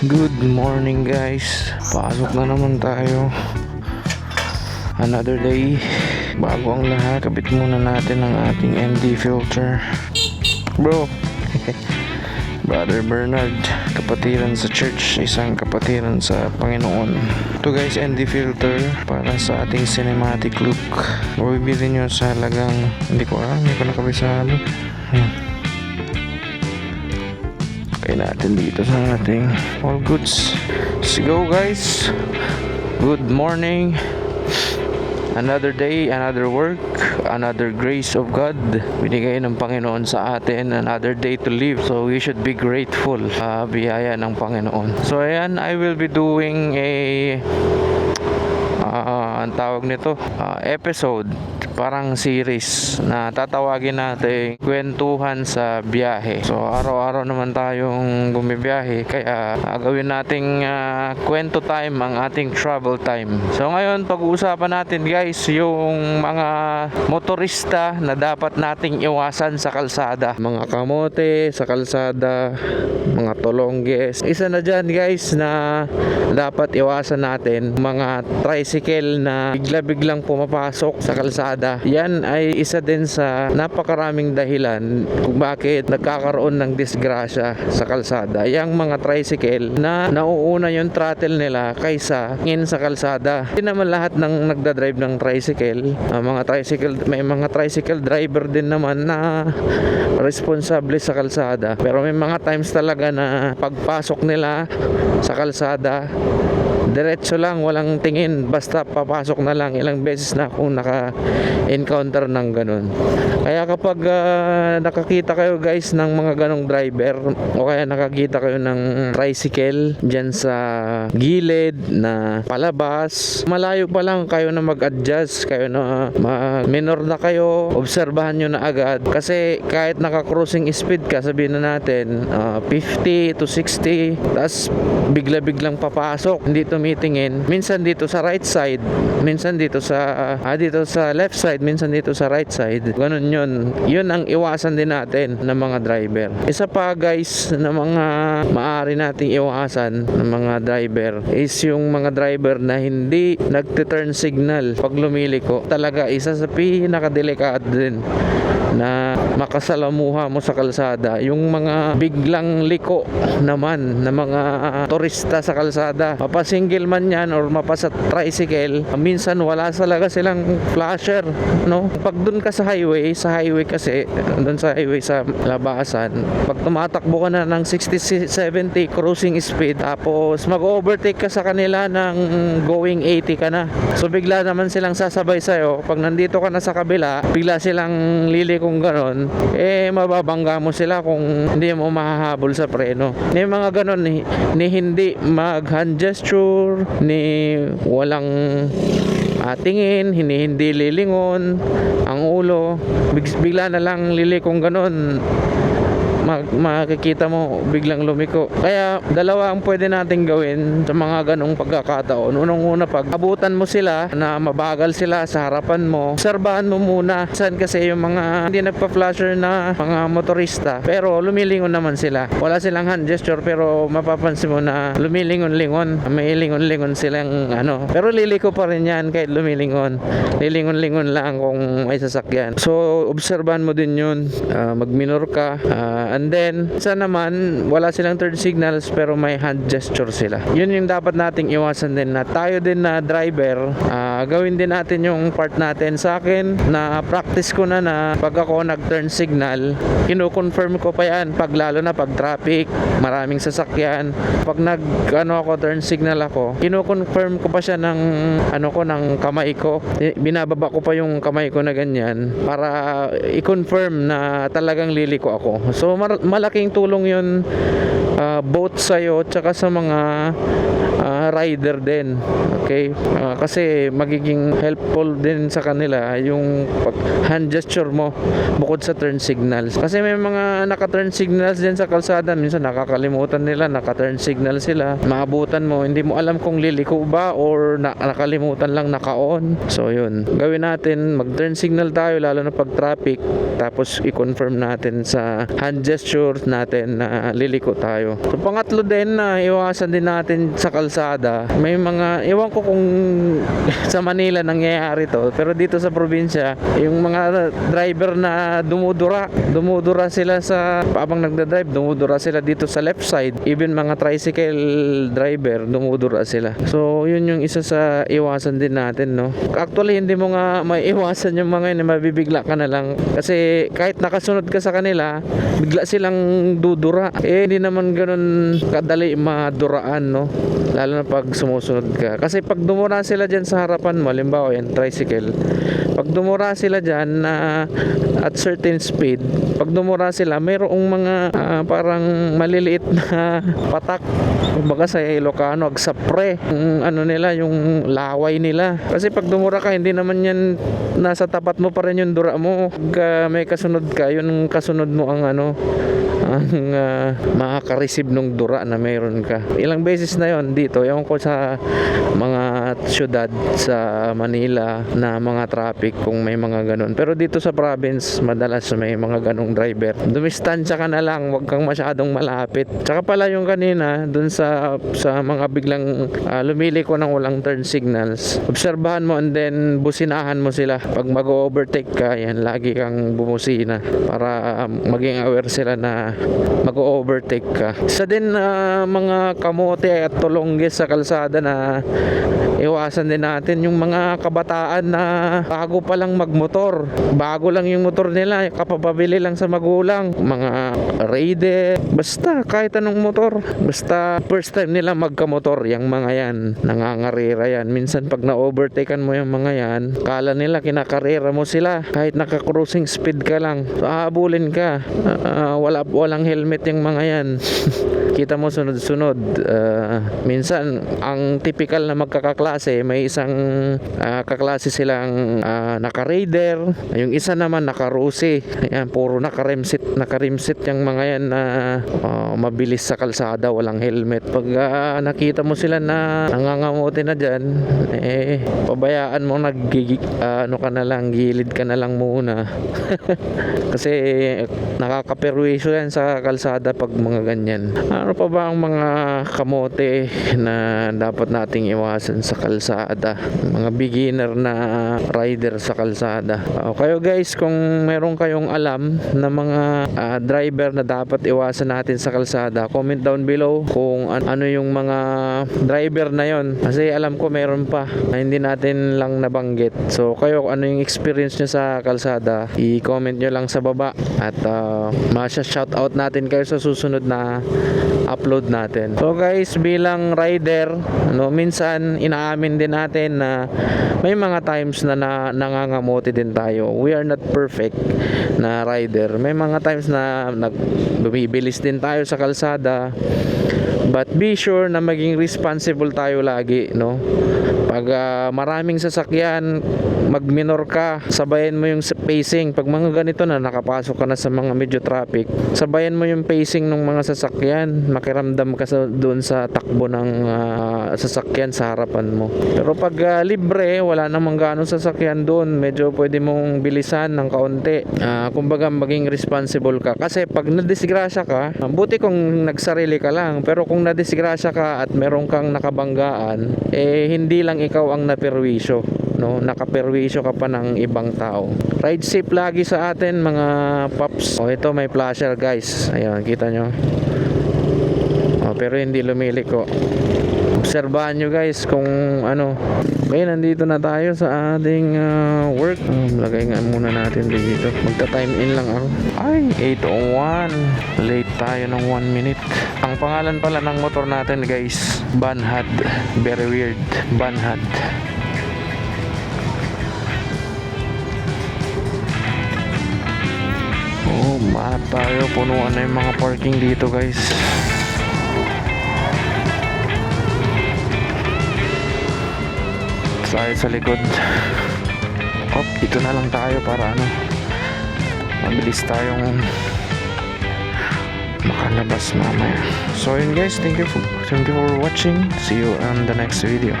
Good morning guys. Pasok na naman tayo. Another day. Bago ang lahat Kabit muna natin ang ating ND filter. Bro. Brother Bernard Kapatiran sa church Isang kapatiran sa Panginoon. Ito guys ND filter Para sa ating cinematic look. Mabibili nyo sa halagang Hindi ko alam Hindi ko nakabisado. Hmm. Kaya natin dito sa ating all goods. Let's go guys. Good morning. Another day, another work, another grace of God. Binigay ng Panginoon sa atin, another day to live. So we should be grateful sa biyaya ng Panginoon. So ayan, I will be doing a ah, ang tawag nito, ah, episode parang series na tatawagin natin kwentuhan sa biyahe. So araw-araw naman tayong bumibiyahe kaya ah, gawin nating ah, kwento time ang ating travel time. So ngayon pag-uusapan natin guys yung mga motorista na dapat nating iwasan sa kalsada. Mga kamote sa kalsada, mga tolongges. Isa na dyan guys na dapat iwasan natin mga tricycle na bigla-biglang pumapasok sa kalsada. Yan ay isa din sa napakaraming dahilan kung bakit nagkakaroon ng disgrasya sa kalsada. Yang mga tricycle na nauuna yung throttle nila kaysa ngin sa kalsada. Hindi naman lahat ng nagdadrive ng tricycle. ang mga tricycle may mga tricycle driver din naman na responsable sa kalsada. Pero may mga times talaga na pagpasok nila sa kalsada diretso lang walang tingin. Basta papasok na lang. Ilang beses na akong naka-encounter ng ganun. Kaya kapag ah, nakakita kayo guys ng mga ganong driver o kaya nakakita kayo ng tricycle dyan sa gilid na palabas malayo pa lang kayo na mag-adjust kayo na ma- minor na kayo. Obserbahan nyo na agad. Kasi kahit naka-cruising speed ka sabihin na natin ah, 50 to 60 tas bigla-biglang papasok. Hindi tumitingin. Minsan dito sa right side minsan dito sa ah, dito sa left side minsan dito sa right side. Ganun yun. Yun ang iwasan din natin ng mga driver. Isa pa guys na mga maaari nating iwasan ng mga driver is yung mga driver na hindi nagte-turn signal pag lumiliko. Talaga isa sa pinakadelikado din na makasalamuha mo sa kalsada. Yung mga biglang liko naman na mga turista sa kalsada mapasingle man yan or mapasa tricycle minsan wala talaga silang flasher no? Pag dun ka sa highway sa highway kasi dun sa highway sa labasan pag tumatakbo ka na ng 60 70 cruising speed tapos mag-overtake ka sa kanila ng going 80 ka na. So bigla naman silang sasabay sa'yo. Pag nandito ka na sa kabila bigla silang lili kung ganon eh mababangga mo sila kung hindi mo mahahabol sa preno. May mga ganon ni, ni hindi mag hand gesture ni walang ah, tingin, hindi, hindi lilingon ang ulo. Big- bigla na lang lili kung ganon mag- makikita mo biglang lumiko. Kaya dalawa ang pwede nating gawin sa mga ganong pagkakataon. Unang-una pag abutan mo sila na mabagal sila sa harapan mo, obserbahan mo muna. Saan kasi yung mga hindi nagpa-flasher na mga motorista pero lumilingon naman sila. Wala silang hand gesture pero mapapansin mo na lumilingon-lingon. May lingon-lingon silang ano. Pero liliko pa rin yan kahit lumilingon. Lilingon-lingon lang kung may sasakyan. So obserbahan mo din yun. Ah, mag-minor ka. Ah, and then, sa naman, wala silang third signals pero may hand gesture sila. Yun yung dapat nating iwasan din na tayo din na driver, ah, gawin din natin yung part natin. Sa akin, na practice ko na na pag ako nag-turn signal, kino-confirm ko pa yan pag lalo na pag traffic, maraming sasakyan. Pag nag ano ako turn signal ako, kino-confirm ko pa siya ng ano ko ng kamay ko. Binababa ko pa yung kamay ko na ganyan para i-confirm na talagang liliko ako. So malaking tulong 'yun ah, both sa iyo tsaka sa mga ah, rider din. Okay? Ah, kasi mag magiging helpful din sa kanila yung pag hand gesture mo bukod sa turn signals. Kasi may mga naka-turn signals din sa kalsada. Minsan nakakalimutan nila, naka-turn signal sila. Maabutan mo, hindi mo alam kung liliko ba or na- nakalimutan lang naka-on. So yun, gawin natin, mag-turn signal tayo lalo na pag traffic. Tapos i-confirm natin sa hand gesture natin na liliko tayo. So pangatlo din na iwasan din natin sa kalsada. May mga, iwan ko kung sa Manila nangyayari to. Pero dito sa probinsya, yung mga driver na dumudura, dumudura sila sa, habang nagda-drive, dumudura sila dito sa left side. Even mga tricycle driver, dumudura sila. So, yun yung isa sa iwasan din natin, no? Actually, hindi mo nga may iwasan yung mga yun, mabibigla ka na lang. Kasi kahit nakasunod ka sa kanila, bigla silang dudura. Eh, hindi naman ganun kadali maduraan, no? Lalo na pag sumusunod ka. Kasi pag dumura sila dyan sa harapan mo, halimbawa yan, tricycle. Pag dumura sila dyan na at certain speed, pag dumura sila, mayroong mga ah, parang maliliit na patak. Kumbaga sa Ilocano, agsapre. Yung ano nila, yung laway nila. Kasi pag dumura ka, hindi naman yan nasa tapat mo pa rin yung dura mo. Pag ah, may kasunod ka, yun kasunod mo ang ano, ang uh, makaka-receive nung dura na mayroon ka. Ilang beses na yon dito, ewan ko sa mga syudad sa Manila na mga traffic kung may mga ganun. Pero dito sa province, madalas may mga ganung driver. Dumistansya ka na lang, wag kang masyadong malapit. Tsaka pala yung kanina, dun sa sa mga biglang uh, lumili ko ng walang turn signals. Obserbahan mo and then businahan mo sila. Pag mag-overtake ka, yan, lagi kang bumusina para um, maging aware sila na mag-overtake ka. Isa din na mga kamote at tulonggis sa kalsada na iwasan din natin yung mga kabataan na bago pa lang magmotor. Bago lang yung motor nila, kapapabili lang sa magulang. Mga raider, basta kahit anong motor. Basta first time nila magkamotor, yung mga yan, nangangarira yan. Minsan pag na-overtaken mo yung mga yan, kala nila kinakarera mo sila. Kahit naka-cruising speed ka lang, so, hahabulin ka. Ah, wala, walang helmet yung mga yan. kita mo sunod-sunod Ah, minsan ang typical na magkakaklase may isang ah, kaklase silang ah, naka-raider yung isa naman naka-rusi ayan puro naka-remsit naka-rimsit yung mga yan na ah, mabilis sa kalsada walang helmet pag ah, nakita mo sila na nangangamote na dyan eh pabayaan mo nag ano ka na lang gilid ka na lang muna kasi nakakaperwisyo yan sa kalsada pag mga ganyan. Ano pa ba ang mga kamote na dapat nating iwasan sa kalsada? Mga beginner na rider sa kalsada. O kayo guys, kung meron kayong alam na mga ah, driver na dapat iwasan natin sa kalsada, comment down below kung an- ano yung mga driver na yon. Kasi alam ko meron pa na hindi natin lang nabanggit. So kayo, ano yung experience nyo sa kalsada? I-comment nyo lang sa baba at uh, masya-shout out natin kayo sa susunod na upload natin. So guys, bilang rider, ano, minsan inaamin din natin na may mga times na, na nangangamote din tayo. We are not perfect na rider. May mga times na nag bumibilis din tayo sa kalsada. But be sure na maging responsible tayo lagi, no? Pag ah, maraming sasakyan, mag-minor ka, sabayan mo yung pacing. Pag mga ganito na nakapasok ka na sa mga medyo traffic, sabayan mo yung pacing ng mga sasakyan. Makiramdam ka sa doon sa takbo ng ah, sasakyan sa harapan mo. Pero pag ah, libre, wala namang gaano sasakyan doon, medyo pwede mong bilisan ng kaunti. Ah, kumbaga maging responsible ka. Kasi pag nadisgrasya ka, buti kung nagsarili ka lang. Pero kung nadisgrasya ka at meron kang nakabanggaan, eh hindi lang ikaw ang naperwisyo. No, nakaperwisyo ka pa ng ibang tao. Ride safe lagi sa atin mga paps. Oh, ito may flasher guys. Ayun, kita nyo. Oh, pero hindi lumiliko. Obserbahan nyo guys kung ano. Ngayon, nandito na tayo sa ating ah, work. Um, lagay nga muna natin dito. Magta-time in lang ako. Ay, 8.01. Late tayo ng 1 minute. Ang pangalan pala ng motor natin guys, Banhad. Very weird. Banhad. Oh, mahat tayo. Punuan na yung mga parking dito guys. Tayo sa likod. Hop, dito na lang tayo para ano, mabilis tayong makalabas mamaya. So yun guys, thank you for, thank you for watching. See you on the next video.